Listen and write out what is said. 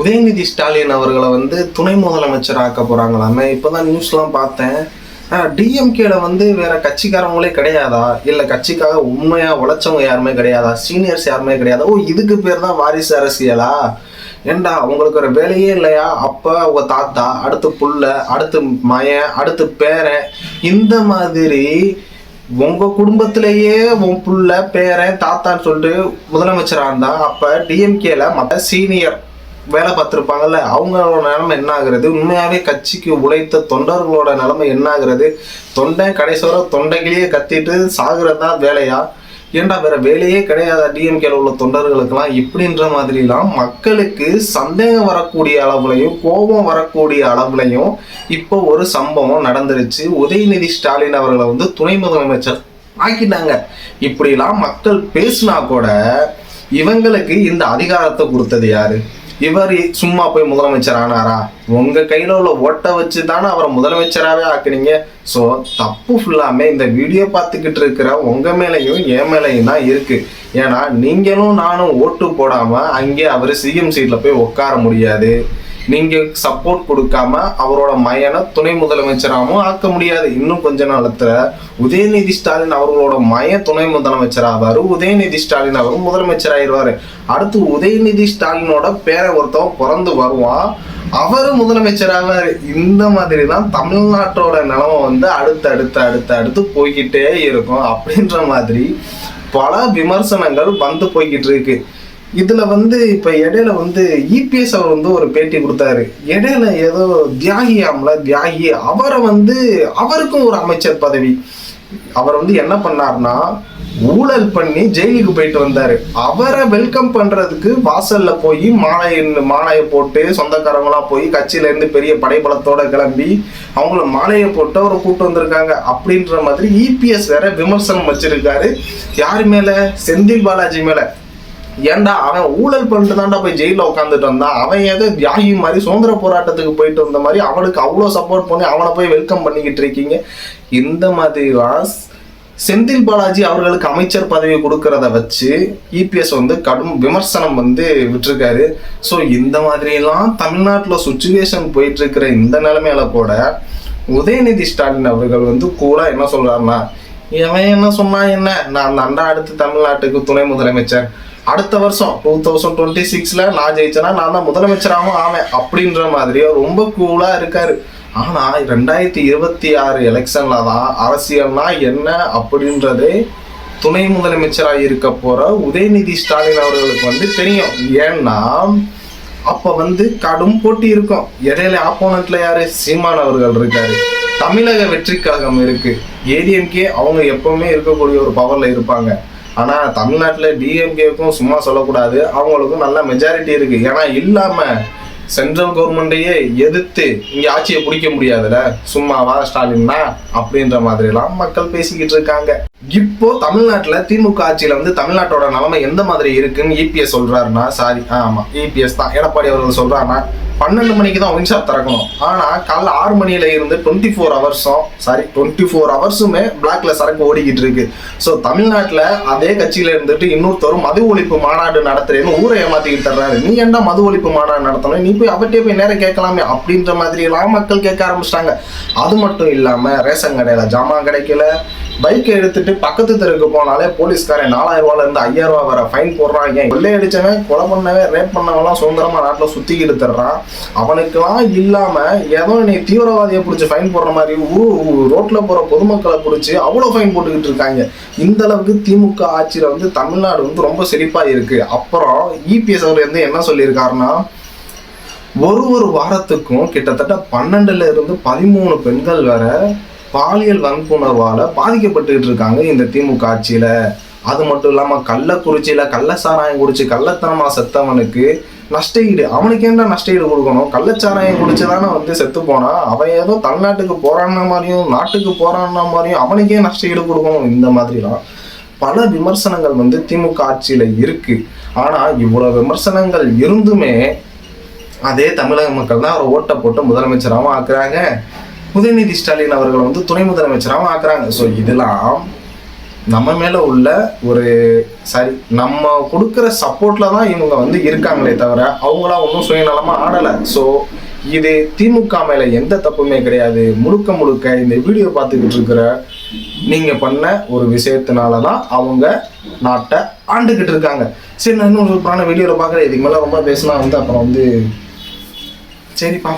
உதயநிதி ஸ்டாலின் அவர்களை வந்து துணை முதலமைச்சர் ஆக்க இப்போ தான் நியூஸ்லாம் பார்த்தேன். டிஎம்கேல வந்து வேற கட்சிக்காரங்களே கிடையாதா? இல்ல கட்சிக்காக உண்மையா உழைச்சவங்க யாருமே கிடையாதா? சீனியர்ஸ் யாருமே கிடையாதா? ஓ இதுக்கு பேர் தான் வாரிசு அரசியலா? ஏண்டா அவங்களுக்கு ஒரு வேலையே இல்லையா? அப்ப அவங்க தாத்தா அடுத்து புள்ள அடுத்து மயன் அடுத்து பேரன் இந்த மாதிரி உங்க குடும்பத்திலேயே உன் புள்ள பேரன் தாத்தான்னு சொல்லிட்டு முதலமைச்சராக இருந்தா அப்ப டிஎம்கேல மற்ற சீனியர் வேலை பார்த்துருப்பாங்கல்ல அவங்களோட நிலைமை என்ன ஆகுறது உண்மையாகவே கட்சிக்கு உழைத்த தொண்டர்களோட நிலைமை என்ன ஆகுறது தொண்டை கடைசோர தொண்டைகளையே கத்திட்டு சாகுறது தான் வேலையா? ஏன்டா வேற வேலையே கிடையாதா டிஎம்கேல உள்ள தொண்டர்களுக்கெல்லாம்? இப்படின்ற மாதிரிலாம் மக்களுக்கு சந்தேகம் வரக்கூடிய அளவுலையும் கோபம் வரக்கூடிய அளவுலையும் இப்போ ஒரு சம்பவம் நடந்துருச்சு. உதயநிதி ஸ்டாலின் அவர்களை வந்து துணை முதலமைச்சர் ஆக்கிட்டாங்க. இப்படிலாம் மக்கள் பேசினா கூட இவங்களுக்கு இந்த அதிகாரத்தை கொடுத்தது யாரு? இவர் சும்மா போய் முதலமைச்சர் ஆனாரா? உங்க கையில உள்ள ஓட்டை வச்சு தானே அவரை முதலமைச்சராகவே ஆக்குனீங்க. ஸோ தப்பு ஃபுல்லாமே இந்த வீடியோ பார்த்துக்கிட்டு இருக்கிற உங்க மேலையும் என் மேலையும் தான் இருக்கு. ஏன்னா நீங்களும் நானும் ஓட்டு போடாம அங்கே அவர் சிஎம் சீட்ல போய் உட்கார முடியாது. நீங்க சப்போர்ட் கொடுக்காம அவரோட மயனை துணை முதலமைச்சராகவும் ஆக்க முடியாது. இன்னும் கொஞ்ச நாளத்துல உதயநிதி ஸ்டாலின் அவர்களோட மய துணை முதலமைச்சர் ஆவாரு உதயநிதி ஸ்டாலின் அவரும் முதலமைச்சர் ஆயிடுவாரு அடுத்து உதயநிதி ஸ்டாலினோட பேரை ஒருத்தவன் பிறந்து வருவான். அவரு முதலமைச்சராக இந்த மாதிரி தான் தமிழ்நாட்டோட நிலமை வந்து அடுத்து அடுத்து அடுத்து அடுத்து போய்கிட்டே இருக்கும். அப்படின்ற மாதிரி பல விமர்சனங்கள் வந்து போய்கிட்டு இருக்கு. இதுல வந்து இப்ப இடையில வந்து இபிஎஸ் அவர் வந்து ஒரு பேட்டி கொடுத்தாரு. இடையில ஏதோ தியாகி தியாகியாம்ல தியாகி. அவரை வந்து அவருக்கும் ஒரு அமைச்சர் பதவி. அவர் வந்து என்ன பண்ணார்னா ஊழல் பண்ணி ஜெயிலுக்கு போயிட்டு வந்தாரு. அவரை வெல்கம் பண்றதுக்கு வாசல்ல போய் மாலை மாலையை போட்டு சொந்தக்காரங்களாம் போய் கட்சியில இருந்து பெரிய படைபலத்தோட கிளம்பி அவங்கள மாலையை போட்டு அவரை கூப்பிட்டு வந்திருக்காங்க. அப்படின்ற மாதிரி இபிஎஸ் வேற விமர்சனம் வச்சிருக்காரு. யார் மேல? செந்தில் பாலாஜி மேல. ஏன்டா அவன் ஊழல் பண்ணிட்டு தான்டா போய் ஜெயிலில் உட்காந்துட்டு வந்தான் அவன் ஏதோ தியாகி மாதிரி சுதந்திர போராட்டத்துக்கு போயிட்டு வந்த மாதிரி அவனுக்கு அவ்வளோ சப்போர்ட் பண்ணி அவனை போய் வெல்கம் பண்ணிக்கிட்டு இருக்கீங்க. இந்த மாதிரிலாம் செந்தில் பாலாஜி அவர்களுக்கு அமைச்சர் பதவி கொடுக்கறத வச்சு இபிஎஸ் வந்து கடும் விமர்சனம் வந்து விட்டுருக்காரு. ஸோ இந்த மாதிரியெல்லாம் தமிழ்நாட்டில் சுச்சுவேஷன் போயிட்டு இருக்கிற இந்த நிலைமையில கூட உதயநிதி ஸ்டாலின் அவர்கள் வந்து கூட என்ன சொல்றாருன்னா இவன் என்ன சொன்னா என்ன? நான் அந்த அண்டா அடுத்து தமிழ்நாட்டுக்கு துணை முதலமைச்சர். அடுத்த வருஷம் டூ தௌசண்ட் டுவெண்ட்டி சிக்ஸ்ல நான் ஜெயிச்சேன்னா நான் தான் முதலமைச்சராகவும் ஆவேன் அப்படின்ற மாதிரியே ரொம்ப கூலா இருக்காரு. ஆனா ரெண்டாயிரத்தி இருபத்தி ஆறு எலெக்ஷன்ல தான் அரசியல்னா என்ன அப்படின்றதே துணை முதலமைச்சராக இருக்க போற உதயநிதி ஸ்டாலின் அவர்களுக்கு வந்து தெரியும். ஏன்னா அப்ப வந்து கடும் போட்டி இருக்கும். இடையில ஆப்போனண்ட்ல யாரு? சீமான் அவர்கள் இருக்காரு. தமிழக வெற்றி கழகம் இருக்கு ஏடிஎம்கே அவங்க எப்பவுமே இருக்கக்கூடிய ஒரு பவர்ல இருப்பாங்க. ஆனா தமிழ்நாட்டுல டிஎம்கேக்கும் சும்மா சொல்லக்கூடாது. அவங்களுக்கும் நல்ல மெஜாரிட்டி இருக்கு. ஏன்னா இல்லாம சென்ட்ரல் கவர்மெண்ட்டையே எதிர்த்து இங்க ஆட்சியை பிடிக்க முடியாதுல சும்மாவா ஸ்டாலின்னா? அப்படின்ற மாதிரி எல்லாம் மக்கள் பேசிக்கிட்டு இருக்காங்க. இப்போ தமிழ்நாட்டில் திமுக ஆட்சியில வந்து தமிழ்நாட்டோட நிலைமை எந்த மாதிரி இருக்குன்னு இபிஎஸ் சொல்றாருன்னா சாரி ஆமாம் இபிஎஸ் தான். எடப்பாடி அவர்கள் சொல்றாருன்னா பன்னெண்டு மணிக்கு தான் ஒயின் ஷாப் திறக்கணும். ஆனால் காலைல ஆறு மணியில இருந்து டுவெண்ட்டி ஃபோர் ஹவர்ஸும் சாரி டுவெண்ட்டி ஃபோர் ஹவர்ஸுமே பிளாக்ல சரக்கு ஓடிக்கிட்டு இருக்கு. ஸோ தமிழ்நாட்டில் அதே கட்சியில இருந்துட்டு இன்னொருத்தரும் மது ஒழிப்பு மாநாடு நடத்துறேன்னு ஊரை ஏமாத்திக்கிட்டு தர்றாரு நீ என்ன மது ஒழிப்பு மாநாடு நடத்தணும்? நீ போய் அவர்கிட்டே போய் நேரம் கேட்கலாமே அப்படின்ற மாதிரி எல்லாம் மக்கள் கேட்க ஆரம்பிச்சிட்டாங்க. அது மட்டும் இல்லாமல் ரேஷன் கடையில ஜாமான் கிடைக்கல. பைக்கை எடுத்துட்டு பக்கத்து தெருக்கு போனாலே போலீஸ்காரன் நாலாயிரம் ரூபாயில இருந்து ஐயாயிரம் வர ஃபைன் போடுறாங்க. கொள்ளை அடிச்சவன் கொலை பண்ணவன் ரேப் பண்ணவெல்லாம் சுதந்திரமா நாட்டில் சுற்றி எடுத்துடுறான் அவனுக்கெல்லாம் இல்லாம ஏதோ நீ தீவிரவாதியை பிடிச்சி ஃபைன் போடுற மாதிரி ஊ ஊ- ரோட்ல போற பொதுமக்களை பிடிச்சி அவ்வளோ ஃபைன் போட்டுக்கிட்டு இருக்காங்க. இந்த அளவுக்கு திமுக ஆட்சியில வந்து தமிழ்நாடு வந்து ரொம்ப செழிப்பா இருக்கு. அப்புறம் இபிஎஸ் அவர் வந்து என்ன சொல்லியிருக்காருன்னா ஒரு ஒரு வாரத்துக்கும் கிட்டத்தட்ட பன்னெண்டுல இருந்து பதிமூணு பெண்கள் வேற பாலியல் வன்புணர்வால பாதிக்கப்பட்டுக்கிட்டு இருக்காங்க இந்த திமுக ஆட்சியில. அது மட்டும் இல்லாமல் கள்ளக்குறிச்சியில கள்ள சாராயம் குடிச்சு கள்ளத்தனமா செத்தவனுக்கு நஷ்ட ஈடு. அவனுக்கு என்ன நஷ்ட ஈடு கொடுக்கணும்? கள்ளச்சாராயம் குடிச்சு தானே வந்து செத்து போனா? அவன் ஏதோ தமிழ்நாட்டுக்கு போராடின மாதிரியும் நாட்டுக்கு போராடின மாதிரியும் அவனுக்கே நஷ்டஈடு கொடுக்கணும். இந்த மாதிரிலாம் பல விமர்சனங்கள் வந்து திமுக ஆட்சியில இருக்கு. ஆனா இவ்வளவு விமர்சனங்கள் இருந்துமே அதே தமிழக மக்கள் தான் அவரை ஓட்டை போட்டு முதலமைச்சராகவும் ஆக்குறாங்க. உதயநிதி ஸ்டாலின் அவர்கள் வந்து துணை முதலமைச்சராகவும் ஆக்குறாங்க. ஸோ இதெல்லாம் நம்ம மேல உள்ள ஒரு சரி நம்ம கொடுக்குற சப்போர்ட்ல தான் இவங்க வந்து இருக்காங்களே தவிர அவங்களா ஒன்றும் சுயநலமா ஆடலை. ஸோ இது திமுக மேல எந்த தப்புமே கிடையாது. முழுக்க முழுக்க இந்த வீடியோ பார்த்துக்கிட்டு இருக்கிற நீங்க பண்ண ஒரு விஷயத்தினால தான் அவங்க நாட்டை ஆண்டுகிட்டு இருக்காங்க. சரி நான் இன்னும் சூப்பரான வீடியோவில் பார்க்குறேன். இதுக்கு மேலே ரொம்ப பேசினா வந்து அப்புறம் வந்து சரிப்பா